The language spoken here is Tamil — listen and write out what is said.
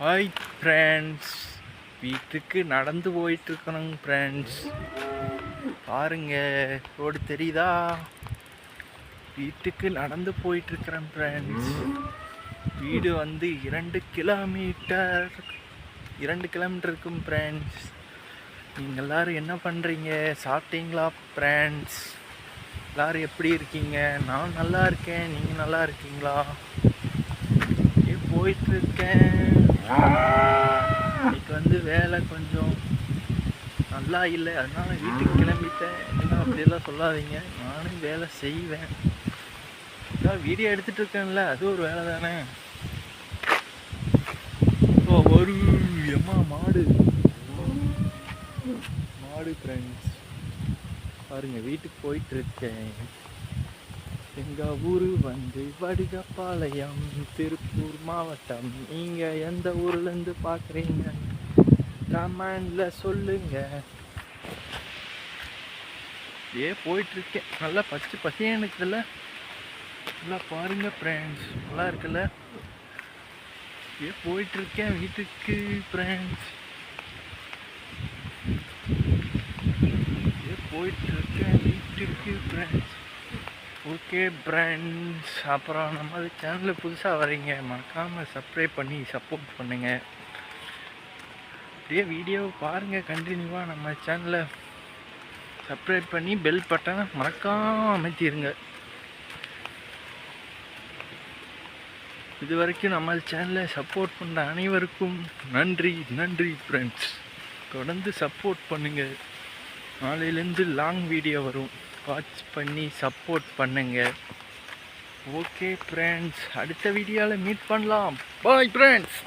ஹாய் ஃப்ரெண்ட்ஸ் வீட்டுக்கு நடந்து போயிட்டுருக்கணுங்க ஃப்ரெண்ட்ஸ் பாருங்க ரோடு தெரியுதா? வீட்டுக்கு நடந்து போயிட்டுருக்குறேன் ஃப்ரெண்ட்ஸ் வீடு வந்து இரண்டு கிலோமீட்டர் இரண்டு கிலோமீட்டர் இருக்கும் ஃப்ரெண்ட்ஸ் நீங்கள் எல்லாரும் என்ன பண்ணுறீங்க சாப்பிட்டீங்களா ஃப்ரெண்ட்ஸ் எல்லோரும் எப்படி இருக்கீங்க? நான் நல்லா இருக்கேன் நீங்கள் நல்லா இருக்கீங்களா? போயிட்டுருக்கேன் போயிட்டு இருக்கேன் இன்னைக்கு வந்து வேலை கொஞ்சம் நல்லா இல்லை. அதனால் வீட்டுக்கு கிளம்பிட்டேன். என்ன அப்படியெல்லாம் சொல்லாதீங்க. நானும் வேலை செய்வேன். இதான் வீடியோ எடுத்துட்டு இருக்கேன்ல. அது ஒரு வேலை தானே. ஓ ஒரு எம்மா மாடு. மாடு ஃப்ரெண்ட்ஸ் பாருங்க வீட்டுக்கு போயிட்டு இருக்கேன். ஊர் வந்து வடுகப்பாளையம் திருப்பூர் மாவட்டம். நீங்கள் எந்த ஊர்லேருந்து பார்க்குறீங்க கமெண்ட்ல சொல்லுங்க. ஏ போயிட்டு இருக்கேன் நல்லா பச்சை பசியாக இருக்குல்ல நல்லா பாருங்க ஃப்ரெண்ட்ஸ் நல்லா இருக்குல்ல. ஏ போயிட்டு இருக்கேன் வீட்டுக்கு ஃப்ரெண்ட்ஸ் ஏ போயிட்டு இருக்கேன் வீட்டுக்கு ஃப்ரெண்ட்ஸ் ஓகே ஃப்ரெண்ட்ஸ் அப்புறம் நம்ம சேனலில் புதுசாக வரீங்க மறக்காமல் சப்ஸ்கிரைப் பண்ணி சப்போர்ட் பண்ணுங்கள் அப்படியே வீடியோ பாருங்கள் கண்டினியூவாக நம்ம சேனலை சப்ஸ்கிரைப் பண்ணி பெல் பட்டனை மறக்காம அமைத்திருங்க இது வரைக்கும் நம்ம சேனலை சப்போர்ட் பண்ணுற அனைவருக்கும் நன்றி நன்றி ஃப்ரெண்ட்ஸ் தொடர்ந்து சப்போர்ட் பண்ணுங்கள் நாளையிலேருந்து லாங் வீடியோ வரும். வாட்ச் பண்ணி சப்போர்ட் பண்ணுங்கள் ஓகே ஃப்ரெண்ட்ஸ் அடுத்த வீடியோவில் மீட் பண்ணலாம். Bye friends